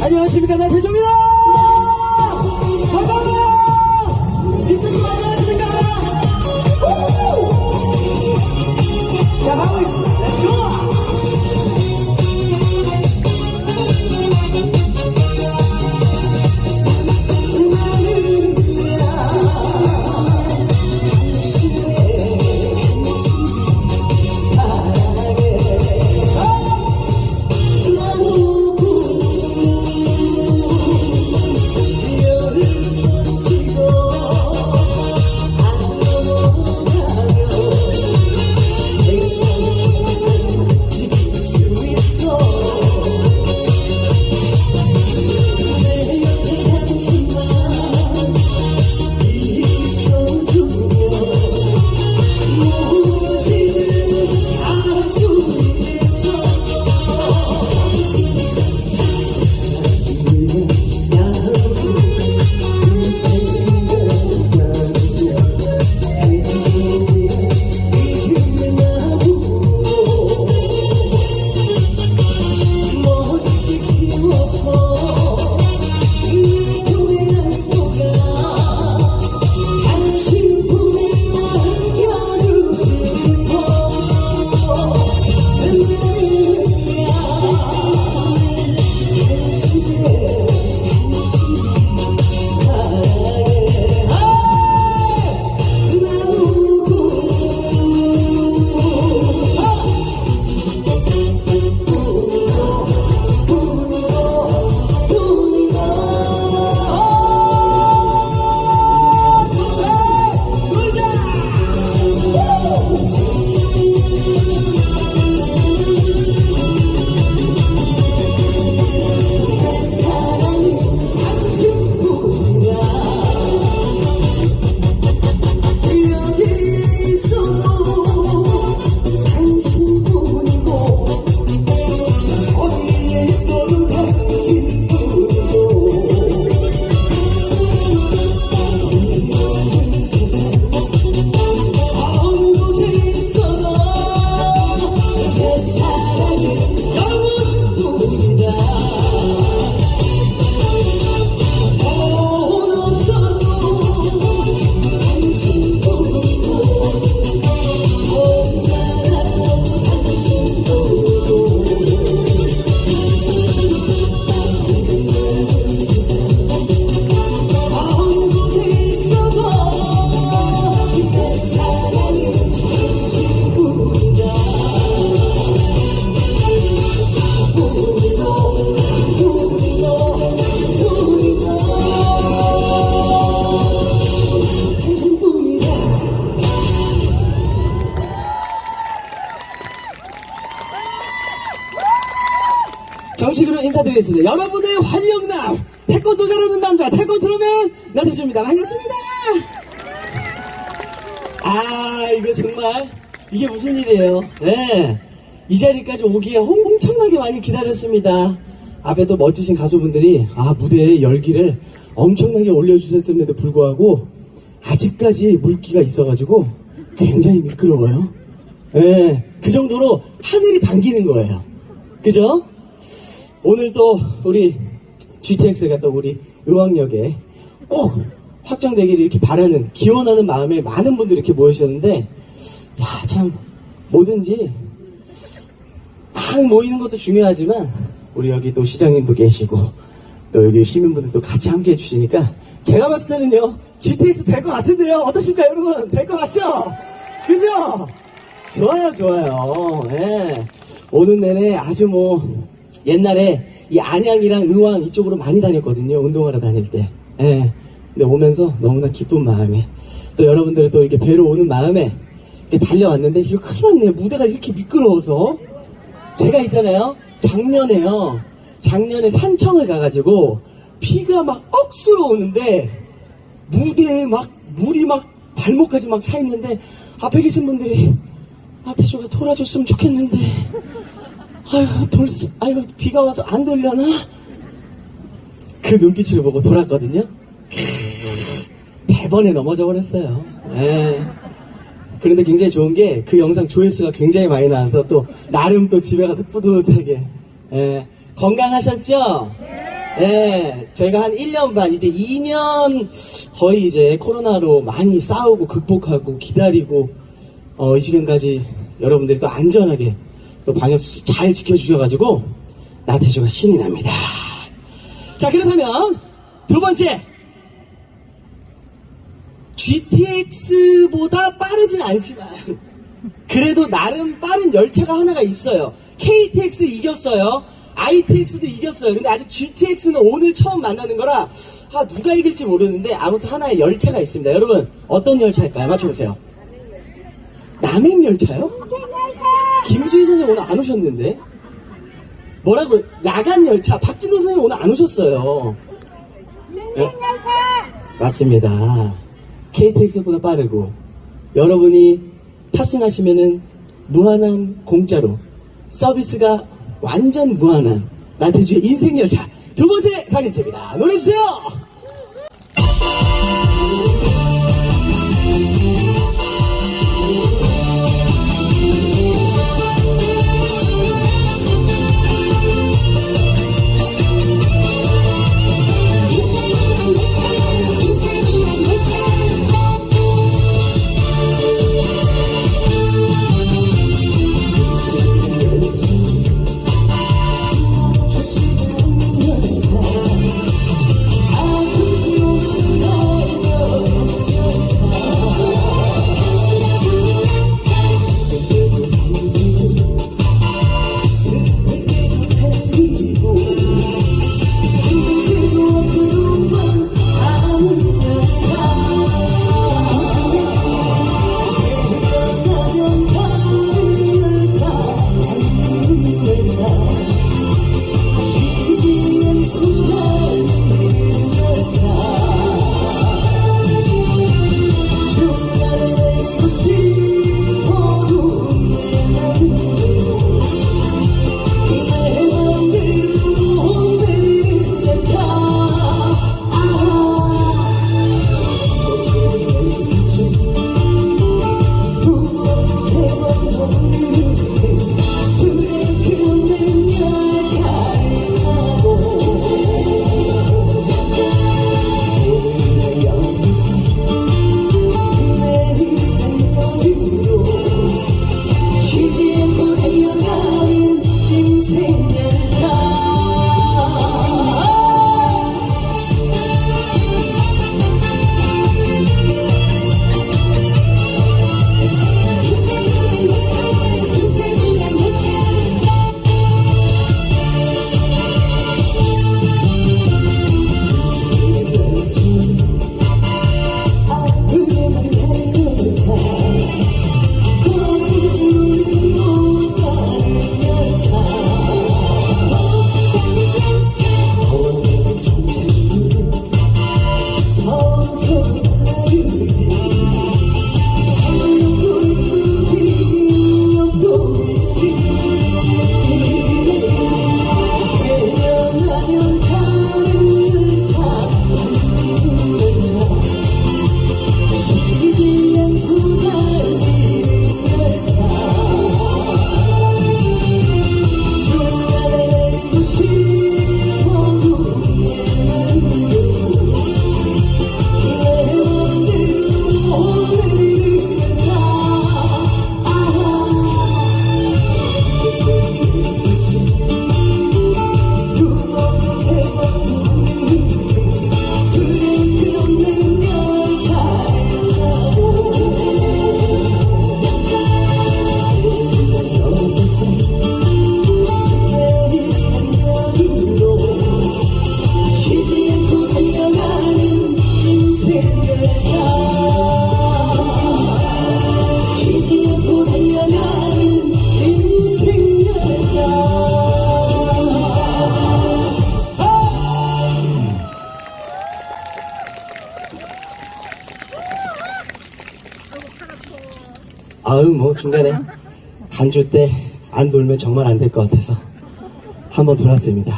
안녕하십니까. 나태조입니다. 반가워요 이쪽으로 안녕 인사드리겠습니다. 여러분의 활력남, 태권도 잘하는 남자, 태권도로면 나태주입니다. 반갑습니다. 아, 이거 정말, 이게 무슨 일이에요. 네. 이 자리까지 오기에 엄청나게 많이 기다렸습니다. 앞에 또 멋지신 가수분들이, 아, 무대의 열기를 엄청나게 올려주셨음에도 불구하고, 아직까지 물기가 있어가지고, 굉장히 미끄러워요. 예, 그 정도로 하늘이 반기는 거예요. 그죠? 오늘 또 우리 GTX가 또 우리 의왕역에 꼭 확정되기를 이렇게 바라는 기원하는 마음에 많은 분들이 이렇게 모이셨는데 야 참 뭐든지 막 모이는 것도 중요하지만 우리 여기 또 시장님도 계시고 또 여기 시민분들도 같이 함께 해주시니까 제가 봤을 때는요 GTX 될 것 같은데요 어떠신가요 여러분 될 것 같죠? 그죠? 좋아요, 좋아요. 예. 오는 내내 아주 뭐, 옛날에 이 안양이랑 의왕 이쪽으로 많이 다녔거든요. 운동하러 다닐 때. 예. 근데 오면서 너무나 기쁜 마음에, 또 여러분들을 또 이렇게 뵈러 오는 마음에, 달려왔는데, 이거 큰일 났네. 무대가 이렇게 미끄러워서. 제가 있잖아요. 작년에요. 작년에 산청을 가가지고, 비가 막 억수로 오는데, 무대에 막 물이 막 발목까지 막 차 있는데 앞에 계신 분들이 아 태조가 돌아줬으면 좋겠는데 아유 돌 아유 비가 와서 안 돌려나 그 눈빛을 보고 돌았거든요 대번에 넘어져 버렸어요 예. 그런데 굉장히 좋은 게 그 영상 조회수가 굉장히 많이 나와서 또 나름 또 집에 가서 뿌듯하게 예. 건강하셨죠? 네, 저희가 한 1년 반, 이제 2년 거의 이제 코로나로 많이 싸우고 극복하고 기다리고, 어, 이 지금까지 여러분들이 또 안전하게 또 방역수칙 잘 지켜주셔가지고, 나태주가 신이 납니다. 자, 그렇다면 두 번째. GTX보다 빠르진 않지만, 그래도 나름 빠른 열차가 하나가 있어요. KTX 이겼어요. ITX도 이겼어요. 근데 아직 GTX는 오늘 처음 만나는 거라 아, 누가 이길지 모르는데 아무튼 하나의 열차가 있습니다. 여러분 어떤 열차일까요? 맞춰보세요. 남행 열차요? 김수희 선생님 오늘 안 오셨는데 뭐라고 야간 열차 박진호 선생님 오늘 안 오셨어요. 예? 맞습니다. KTX보다 빠르고 여러분이 탑승하시면은 무한한 공짜로 서비스가 완전 무한한 나태주의 인생 열차 두 번째 가겠습니다. 노래 주세요. you. 서서 중간에 간주 때 안 돌면 정말 안 될 것 같아서 한번 돌았습니다.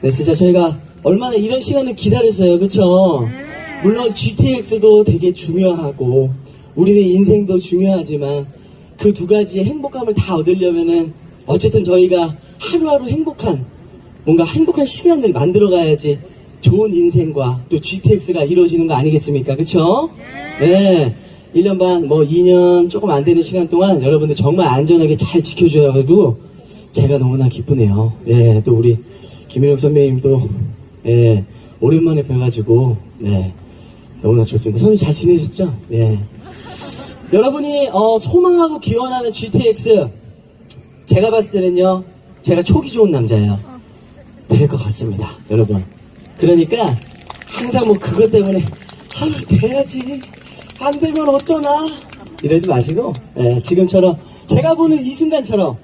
네 진짜 저희가 얼마나 이런 시간을 기다렸어요, 그쵸? 물론 GTX도 되게 중요하고 우리의 인생도 중요하지만 그 두 가지의 행복감을 다 얻으려면은 어쨌든 저희가 하루하루 행복한 뭔가 행복한 시간을 만들어 가야지 좋은 인생과 또 GTX가 이루어지는 거 아니겠습니까? 그쵸? 네. 1년 반, 뭐 2년 조금 안 되는 시간 동안 여러분들 정말 안전하게 잘 지켜주셔가지고 제가 너무나 기쁘네요. 예, 또 우리 김인영 선배님도 예, 오랜만에 뵈가지고 네, 너무나 좋습니다. 선생님 잘 지내셨죠? 예. 여러분이 어, 소망하고 기원하는 GTX 제가 봤을 때는요 제가 촉이 좋은 남자예요 될 것 같습니다 여러분 그러니까 항상 뭐 그것 때문에 아 돼야지 안 되면 어쩌나 이러지 마시고 예, 지금처럼 제가 보는 이 순간처럼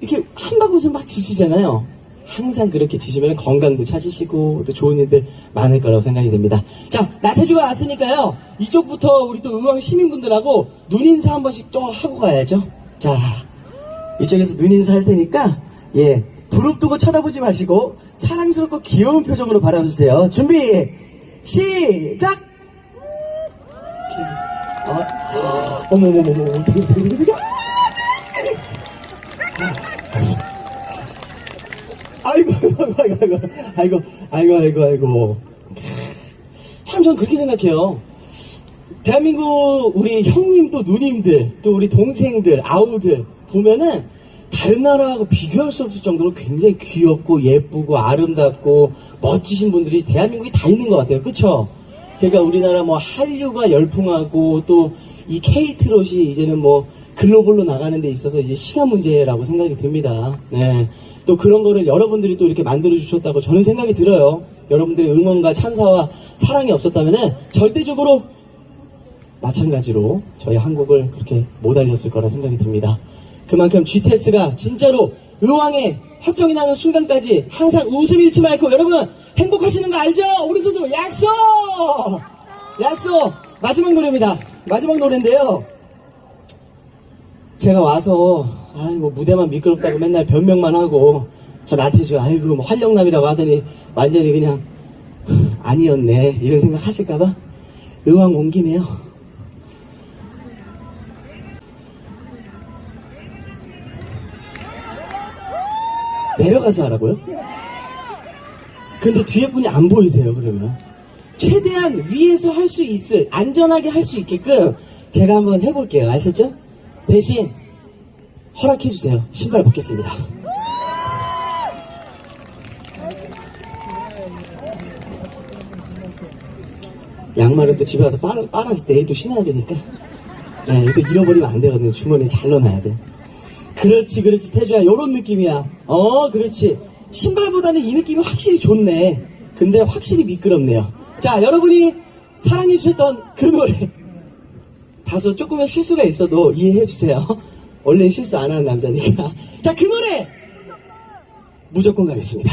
이렇게 한 바구음 막 지시잖아요. 항상 그렇게 지시면 건강도 찾으시고 또 좋은 일들 많을 거라고 생각이 됩니다. 자, 나태주가 왔으니까요. 이쪽부터 우리 또 의왕 시민분들하고 눈인사 한 번씩 또 하고 가야죠. 자, 이쪽에서 눈인사 할 테니까 예, 부릅뜨고 쳐다보지 마시고 사랑스럽고 귀여운 표정으로 바라보세요. 준비, 시작! 어, 어머머머머, 어떻게, 어떻게, 어떻게, 아이고, 아이고, 아이고, 아이고, 아이고, 아이고. 참, 전 그렇게 생각해요. 대한민국 우리 형님 또 누님들, 또 우리 동생들, 아우들 보면은 다른 나라하고 비교할 수 없을 정도로 굉장히 귀엽고 예쁘고 아름답고 멋지신 분들이 대한민국에 다 있는 것 같아요. 그쵸? 그러니까 우리나라 뭐 한류가 열풍하고 또이 K트롯이 이제는 뭐 글로벌로 나가는 데 있어서 이제 시간 문제라고 생각이 듭니다. 네. 또 그런 거를 여러분들이 또 이렇게 만들어 주셨다고 저는 생각이 들어요. 여러분들의 응원과 찬사와 사랑이 없었다면은 절대적으로 마찬가지로 저희 한국을 그렇게 못 알렸을 거라 생각이 듭니다. 그만큼 GTX가 진짜로 의왕에 확정이 나는 순간까지 항상 웃음 잃지 말고 여러분 행복하시는 거 알죠? 우리 손으로 약속! 약속! 마지막 노래입니다. 마지막 노래인데요. 제가 와서 아이고 무대만 미끄럽다고 맨날 변명만 하고 저 나태주 아이고 뭐 활력남이라고 하더니 완전히 그냥 아니었네 이런 생각 하실까봐 의왕 온 김에요. 내려가서 하라고요? 근데 뒤에 분이 안 보이세요, 그러면? 최대한 위에서 할 수 있을, 안전하게 할 수 있게끔 제가 한번 해볼게요. 아셨죠? 대신 허락해주세요. 신발 벗겠습니다. 양말은 또 집에 와서 빨아, 빨아서 내일 또 신어야 되니까. 네, 이거 잃어버리면 안 되거든요. 주머니에 잘 넣어놔야 돼. 그렇지, 그렇지, 태주야. 요런 느낌이야. 어, 그렇지. 신발보다는 이 느낌이 확실히 좋네. 근데 확실히 미끄럽네요. 자, 여러분이 사랑해 주셨던 그 노래. 다소 조금의 실수가 있어도 이해해 주세요. 원래 실수 안 하는 남자니까. 자, 그 노래! 무조건 가겠습니다.